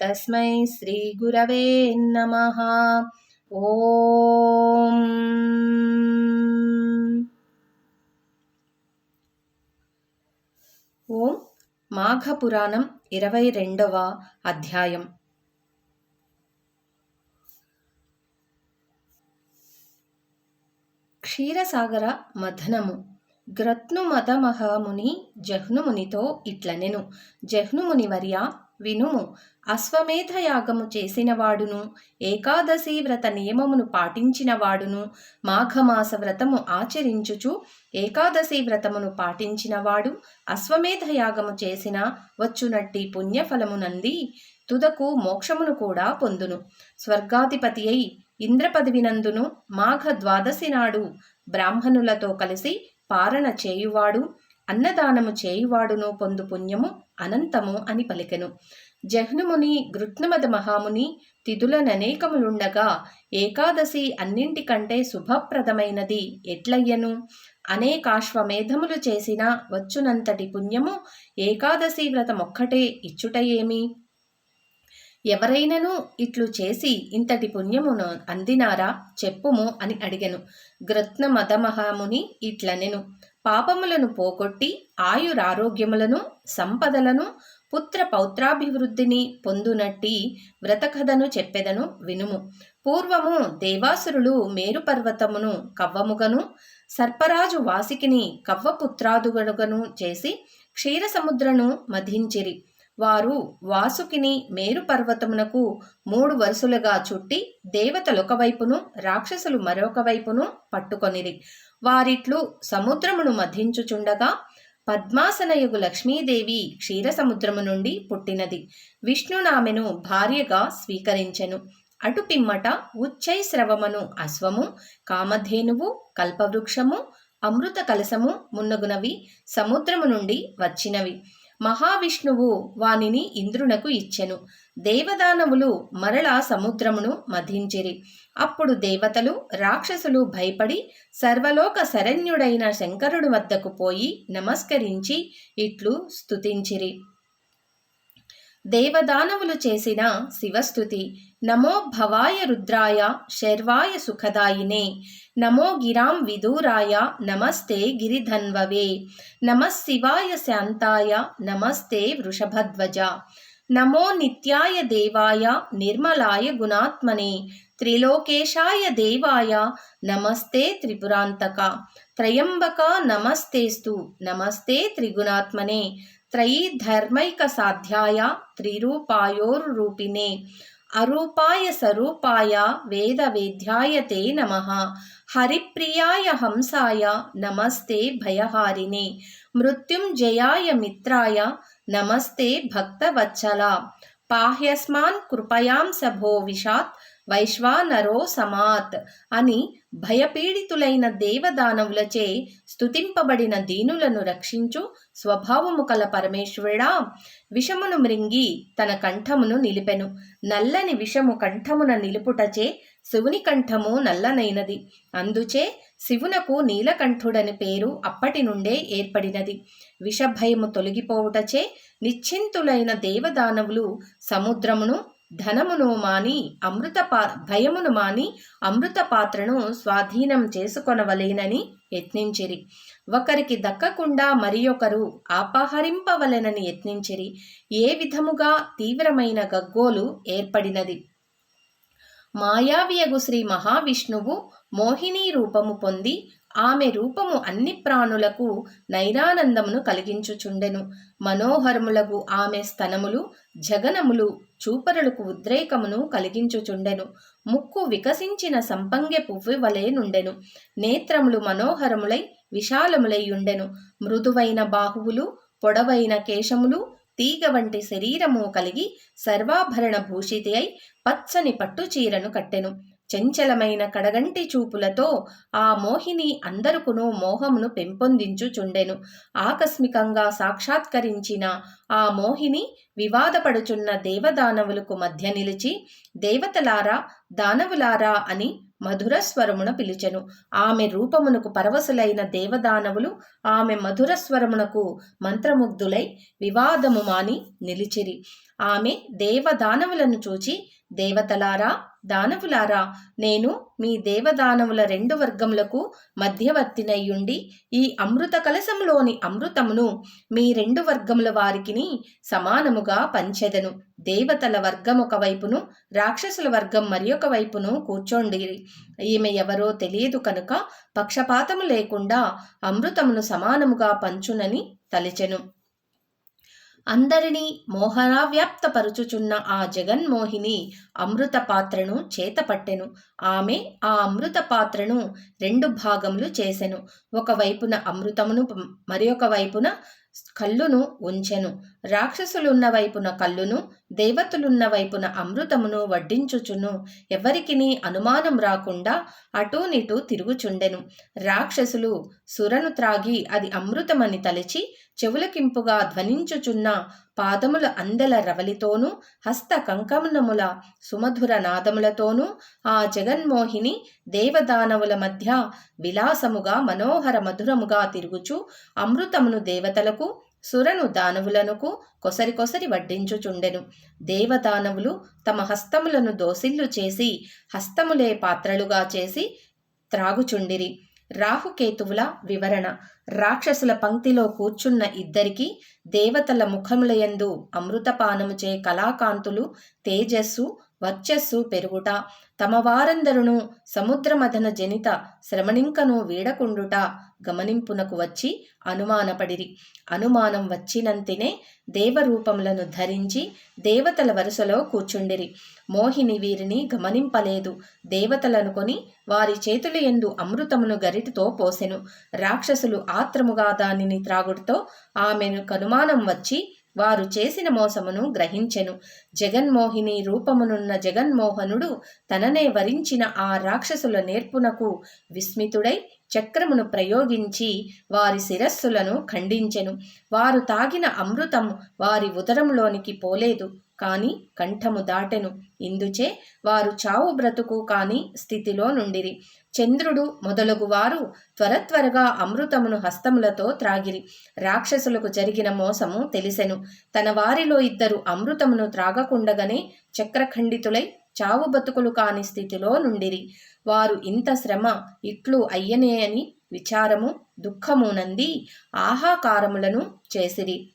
తస్మై శ్రీ గురవే నమ ఓం మాఘపురాణం ఇరవై రెండవ అధ్యాయం క్షీరసాగర మథనము గ్రత్నుమతమహముని జహ్నుమునితో ఇట్లనెను జహ్నుముని వర్య వినుము. అశ్వమేధయాగము చేసినవాడును ఏకాదశి వ్రత నియమమును పాటించినవాడును మాఘమాస వ్రతము ఆచరించుచు ఏకాదశి వ్రతమును పాటించినవాడు అశ్వమేధయాగము చేసిన వచ్చునట్టి పుణ్యఫలమునంది తుదకు మోక్షమును కూడా పొందును. స్వర్గాధిపతి అయి ఇంద్రపదవినందును మాఘ ద్వాదశి నాడు బ్రాహ్మణులతో కలిసి పారణ చేయువాడు అన్నదానము చేయువాడును పొందు పుణ్యము అనంతము అని పలికెను. జహ్నుముని గృత్నమద మహాముని తిథులననేకములుండగా ఏకాదశి అన్నింటికంటే శుభప్రదమైనది ఎట్లయ్యను? అనేకాశ్వమేధములు చేసిన వచ్చునంతటి పుణ్యము ఏకాదశి వ్రతమొక్కటే ఇచ్చుటయేమి? ఎవరైనను ఇట్లు చేసి ఇంతటి పుణ్యమును అందినారా? చెప్పుము అని అడిగెను. గ్రత్న మదమహాముని ఇట్లనెను. పాపములను పోగొట్టి ఆయురారోగ్యములను సంపదలను పుత్ర పౌత్రాభివృద్ధిని పొందునట్టి వ్రతకథను చెప్పెదను వినుము. పూర్వము దేవాసురులు మేరు పర్వతమును కవ్వముగను సర్పరాజు వాసికిని కవ్వపుత్రాదుగనుగను చేసి క్షీరసముద్రను మధించిరి. వారు వాసుకిని మేరు పర్వతమునకు మూడు వరుసలుగా చుట్టి దేవతలొక వైపును రాక్షసులు మరొక వైపును పట్టుకొనిరి. వారిట్లు సముద్రమును మధించుచుండగా పద్మాసనయుగు లక్ష్మీదేవి క్షీరసముద్రము నుండి పుట్టినది. విష్ణునామెను భార్యగా స్వీకరించెను. అటు పిమ్మట ఉచ్చైశ్రవమను అశ్వము కామధేనువు కల్పవృక్షము అమృత కలసము మున్నగునవి సముద్రము నుండి వచ్చినవి. మహావిష్ణువు వానిని ఇంద్రునకు ఇచ్చెను. దేవదానవులు మరళ సముద్రమును మధించిరి. అప్పుడు దేవతలు రాక్షసులు భయపడి సర్వలోక శరణ్యుడైన శంకరుడు వద్దకు పోయి నమస్కరించి ఇట్లు స్తుతించిరి. దేవదానవులు చేసిన శివస్థుతి నమో భవాయ రుద్రాయ శర్వాయ సుఖదాయినే నమో గిరాం విదూరాయ నమస్తే గిరిధన్వవే. నమశివాయ శాంతాయ నమస్తే వృషభధ్వజ. నమో నిత్యాయ దేవాయ నిర్మలాయ గుణాత్మనే. త్రిలోకేశాయ దేవాయ నమస్తే త్రిపురాంతక. త్రయంబక నమస్తేస్తు నమస్తే త్రిగుణాత్మనే. త్రయీ ధర్మైక సాధ్యాయ త్రిరూపాయోరూపిణే अरूपाय स्वरूपाय वेदवेद्याय ते नमः। हरिप्रियाय हंसाय, नमस्ते भयहारिणे। मृत्युञ्जयाय मित्राय, नमस्ते भक्तवत्सला। पाह्यस्मान् कृपयां सभोविशात् వైశ్వానరో సమాత్ అని భయపీడితులైన దేవదానవులచే స్తుతింపబడిన దీనులను రక్షించు స్వభావము కల పరమేశ్వరుడా విషమును మృంగి తన కంఠమును నిలిపెను. నల్లని విషము కంఠమున నిలుపుటచే శివుని కంఠము నల్లనైనది. అందుచే శివునకు నీలకంఠుడని పేరు అప్పటి నుండే ఏర్పడినది. విషభయము తొలగిపోవుటచే నిశ్చింతులైన దేవదానవులు సముద్రమును ధనమును మాని అమృత పా భయమును మాని అమృత పాత్రను స్వాధీనం చేసుకొనవలేనని యత్నించిరి. ఒకరికి దక్కకుండా మరి ఒకరు ఆపహరింపవలెనని యత్నించిరి. ఏ విధముగా తీవ్రమైన గగ్గోలు ఏర్పడినది? మాయావియగు శ్రీ మహావిష్ణువు మోహిని రూపము పొంది ఆమె రూపము అన్ని ప్రాణులకు నైరానందమును కలిగించుచుండెను. మనోహరములగు ఆమె స్తనములు జగనములు చూపరులకు ఉద్రేకమును కలిగించుచుండెను. ముక్కు వికసించిన సంపంగె పువ్వు వలె నుండెను. నేత్రములు మనోహరములై విశాలములై ఉండెను మృదువైన బాహువులు పొడవైన కేశములు తీగ వంటి శరీరము కలిగి సర్వాభరణ భూషితి అయి పచ్చని పట్టు చీరను కట్టెను. చెంచలమైన కడగంటి చూపులతో ఆ మోహిని అందరుకును మోహమును పెంపొందించుచుండెను. ఆకస్మికంగా సాక్షాత్కరించిన ఆ మోహిని వివాదపడుచున్న దేవదానవులకు మధ్య నిలిచి దేవతలారా దానవులారా అని మధుర స్వరమున పిలిచెను. ఆమె రూపమునకు పరవశులైన దేవదానవులు ఆమె మధుర స్వరమునకు మంత్రముగ్ధులై వివాదము మాని నిలిచిరి. ఆమె దేవదానవులను చూచి దేవతలారా దానవులారా నేను మీ దేవదానవుల రెండు వర్గములకు మధ్యవర్తినయ్యుండి ఈ అమృత కలశంలోని అమృతమును మీ రెండు వర్గముల వారికిని సమానముగా పంచెదను. దేవతల వర్గం ఒక వైపును రాక్షసుల వర్గం మరి ఒక వైపును కూర్చోండి ఈమె ఎవరో తెలియదు కనుక పక్షపాతము లేకుండా అమృతమును సమానముగా పంచునని తలిచెను. అందరినీ మోహనావ్యాప్తపరుచుచున్న ఆ జగన్మోహిని అమృత పాత్రను చేతపట్టెను. ఆమె ఆ అమృత పాత్రను రెండు భాగములు చేసెను. ఒకవైపున అమృతమును మరి ఒక వైపున కళ్ళును ఉంచెను. రాక్షసులున్న వైపున కళ్ళును దేవతలున్న వైపున అమృతమును వడ్డించుచును. ఎవరికిని అనుమానం రాకుండా అటూనిటూ తిరుగుచుండెను. రాక్షసులు సురను త్రాగి అది అమృతమని తలిచి చెవులకింపుగా ధ్వనించుచున్న పాదముల అందెల రవలితోనూ హస్త కంకమనముల సుమధుర నాదములతోనూ ఆ జగన్మోహిని దేవదానవుల మధ్య విలాసముగా మనోహర మధురముగా తిరుగుచు అమృతమును దేవతలకు సురను దానవులనుకు కొసరి కొసరి వడ్డించుచుండెను. దేవదానవులు తమ హస్తములను దోసిల్లు చేసి హస్తములే పాత్రలుగా చేసి త్రాగుచుండిరి. రాహుకేతువుల వివరణ. రాక్షసుల పంక్తిలో కూర్చున్న ఇద్దరికి దేవతల ముఖములయందు అమృతపానముచే కళాకాంతులు తేజస్సు వర్చస్సు పెరుగుట తమ వారందరును సముద్రమథన జనిత శ్రమణింకను వీడకుండుట గమనింపునకు వచ్చి అనుమానపడిరి. అనుమానం వచ్చినంతినే దేవరూపములను ధరించి దేవతల వరుసలో కూర్చుండిరి. మోహిని వీరిని గమనింపలేదు. దేవతలనుకొని వారి చేతుల ఎందు అమృతమును గరిటితో పోసెను. రాక్షసులు మాత్రముగా దానిని త్రాగుడుతో ఆమెను కనుమానం వచ్చి వారు చేసిన మోసమును గ్రహించెను. జగన్మోహిని రూపమునున్న జగన్మోహనుడు తననే వరించిన ఆ రాక్షసుల నేర్పునకు విస్మితుడై చక్రమును ప్రయోగించి వారి శిరస్సులను ఖండించెను. వారు తాగిన అమృతం వారి ఉదరంలోనికి పోలేదు. కాని కంఠము దాటెను. ఇందుచే వారు చావు బ్రతుకు కాని స్థితిలో నుండిరి. చంద్రుడు మొదలగు వారు త్వర త్వరగా అమృతమును హస్తములతో త్రాగిరి. రాక్షసులకు జరిగిన మోసము తెలిసెను. తన వారిలో ఇద్దరు అమృతమును త్రాగకుండగనే చక్రఖండితులై చావు బతుకులు కాని స్థితిలో నుండిరి. వారు ఇంత శ్రమ ఇట్లు అయ్యనే అని విచారము దుఃఖమునంది ఆహాకారములను చేసిరి.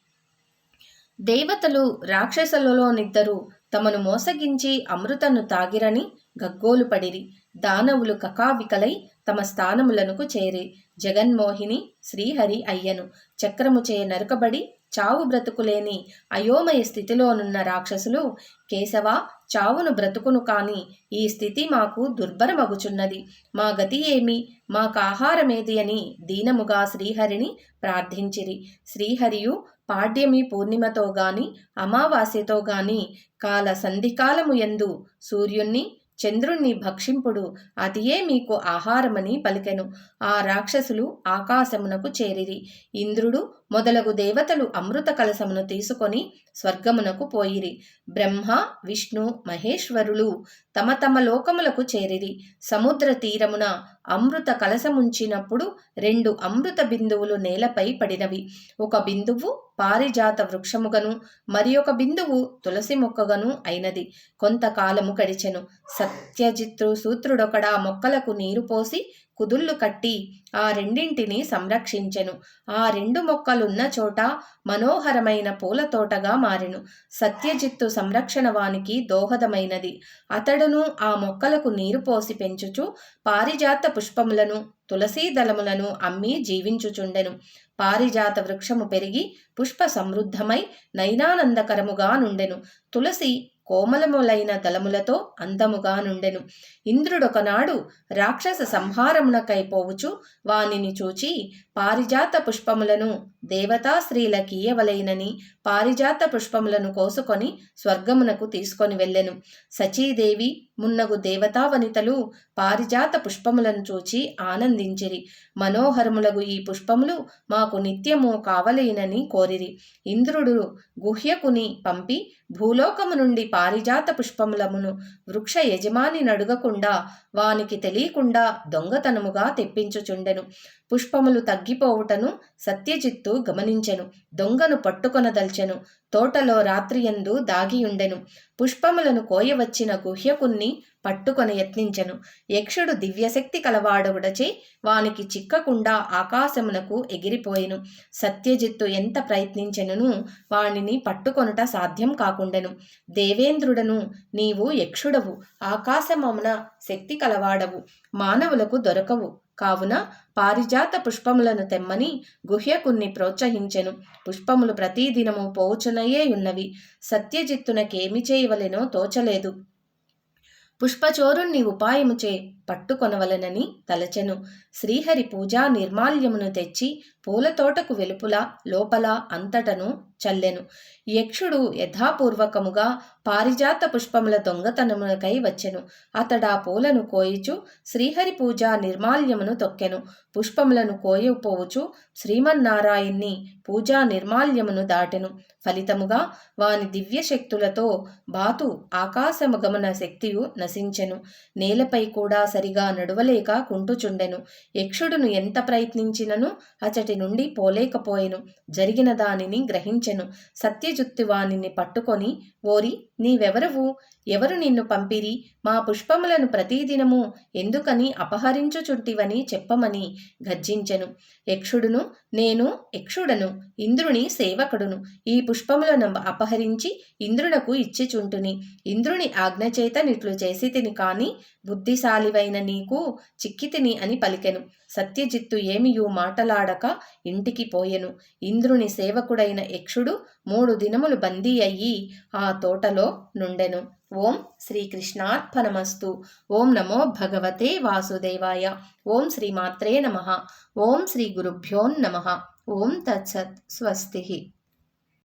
దేవతలు రాక్షసులలోనిద్దరు తమను మోసగించి అమృతను తాగిరని గగ్గోలు పడిరి. దానవులు కకావికలై తమ స్థానములనుకు చేరి. జగన్మోహిని శ్రీహరి అయ్యను. చక్రముచే నరుకబడి చావు బ్రతుకులేని అయోమయ స్థితిలోనున్న రాక్షసులు కేశవ చావును బ్రతుకును కాని ఈ స్థితి మాకు దుర్భరమగుచున్నది. మా గతి ఏమి? మాకు ఆహారమేది అని దీనముగా శ్రీహరిని ప్రార్థించిరి. శ్రీహరియు పాడ్యమి పూర్ణిమతో గాని అమావాస్యతో గాని కాల సంధికాలము యందు సూర్యుణ్ణి చంద్రుణ్ణి భక్షింపుడు అదియే మీకు ఆహారమని పలికెను. ఆ రాక్షసులు ఆకాశమునకు చేరిరి. ఇంద్రుడు మొదలగు దేవతలు అమృత కలసమును తీసుకొని స్వర్గమునకు పోయిరి. బ్రహ్మ విష్ణు మహేశ్వరులు తమ తమ లోకములకు చేరిరి. సముద్ర తీరమున అమృత కలసముంచినప్పుడు రెండు అమృత బిందువులు నేలపై పడినవి. ఒక బిందువు పారిజాత వృక్షముగను మరి ఒక బిందువు తులసి మొక్కగను అయినది. కొంతకాలము గడిచెను. సత్యజిత్తు సూత్రుడొకడా మొక్కలకు నీరు పోసి కుదుళ్ళు కట్టి ఆ రెండింటిని సంరక్షించెను. ఆ రెండు మొక్కలున్న చోట మనోహరమైన పూల తోటగా మారెను. సత్యజిత్తు సంరక్షణ వానికి దోహదమైనది. అతడును ఆ మొక్కలకు నీరు పోసి పెంచుచు పారిజాత పుష్పములను తులసీ దళములను అమ్మి జీవించుచుండెను. పారిజాత వృక్షము పెరిగి పుష్ప సమృద్ధమై నైనానందకరముగా నుండెను. తులసి కోమలములైన దళములతో అందముగా నుండెను. ఇంద్రుడొకనాడు రాక్షస సంహారమునకై పోవుచు వానిని చూచి పారిజాత పుష్పములను దేవతా స్త్రీలకీయవలైనని పారిజాత పుష్పములను కోసుకొని స్వర్గమునకు తీసుకొని వెళ్ళెను. సచీదేవి మున్నగు దేవతా వనితలు పారిజాత పుష్పములను చూచి ఆనందించిరి. మనోహరములగు ఈ పుష్పములు మాకు నిత్యము కావలేనని కోరిరి. ఇంద్రుడు గుహ్యకుని పంపి భూలోకము నుండి పారిజాత పుష్పములమును వృక్ష యజమాని నడుగకుండా వానికి తెలియకుండా దొంగతనముగా తెప్పించుచుండెను. పుష్పములు తగ్గిపోవుటను సత్యజిత్తు గమనించెను. దొంగను పట్టుకొనదల్చెను. తోటలో రాత్రియందు దాగియుండెను. పుష్పములను కోయవచ్చిన గుహ్యకుణ్ణి పట్టుకొని యత్నించెను. యక్షుడు దివ్యశక్తి కలవాడవుడచే వానికి చిక్కకుండా ఆకాశమునకు ఎగిరిపోయెను. సత్యజిత్తు ఎంత ప్రయత్నించెనును వానిని పట్టుకొనుట సాధ్యం కాకుండెను. దేవేంద్రుడను నీవు యక్షుడవు. ఆకాశమమున శక్తి కలవాడవు. మానవులకు దొరకవు. కావున పారిజాత పుష్పములను తెమ్మని గుహ్యకుణ్ణి ప్రోత్సహించెను. పుష్పములు ప్రతిదినము పోవుచునయే ఉన్నవి. సత్యజిత్తునకేమి చేయవలెనో తోచలేదు. పుష్పచోరుణ్ణి ఉపాయముచే పట్టుకొనవలనని తలచెను. శ్రీహరి పూజా నిర్మాల్యమును తెచ్చి పూలతోటకు వెలుపుల లోపల అంతటను చల్లెను. యక్షుడు యథాపూర్వకముగా పారిజాత పుష్పముల దొంగతనములకై వచ్చెను. అతడా పూలను కోయిచు శ్రీహరి పూజా నిర్మాల్యమును తొక్కెను. పుష్పములను కోయపోవుచు శ్రీమన్నారాయణ్ణి పూజా నిర్మాల్యమును దాటెను. ఫలితముగా వాని దివ్య శక్తులతో బాతు ఆకాశముగమన శక్తియు నశించెను. నేలపై కూడా సరిగా నడువలేక కుంటుచుండెను. యక్షుడును ఎంత ప్రయత్నించినను అచటి నుండి పోలేకపోయెను. జరిగిన దానిని గ్రహించెను. సత్యజుత్తి వానిని పట్టుకొని ఓరి నీవెవరవు? ఎవరు నిన్ను పంపిరి? మా పుష్పములను ప్రతిదినము ఎందుకని అపహరించుచుంటివని చెప్పమని గర్జించెను. యక్షుడును నేను యక్షుడను ఇంద్రుని సేవకుడును. ఈ పుష్పములను అపహరించి ఇంద్రునకు ఇచ్చిచుంటుని. ఇంద్రుని ఆజ్ఞచేత నిట్లు చేసి తిని కాని బుద్ధిశాలివైన నీకు చిక్కితిని అని పలికెను. సత్యజిత్తు ఏమియు మాటలాడక ఇంటికి పోయెను. ఇంద్రుని సేవకుడైన యక్షుడు మూడు దినములు బందీ అయ్యి ఆ తోటలో నుండెను. ఓం శ్రీకృష్ణార్పణమస్తు. ఓం నమో భగవతే వాసుదేవాయ. ఓం శ్రీమాత్రే నమ. ఓం శ్రీ గురుభ్యో నమ. ఓం తత్సత్ స్వస్తి.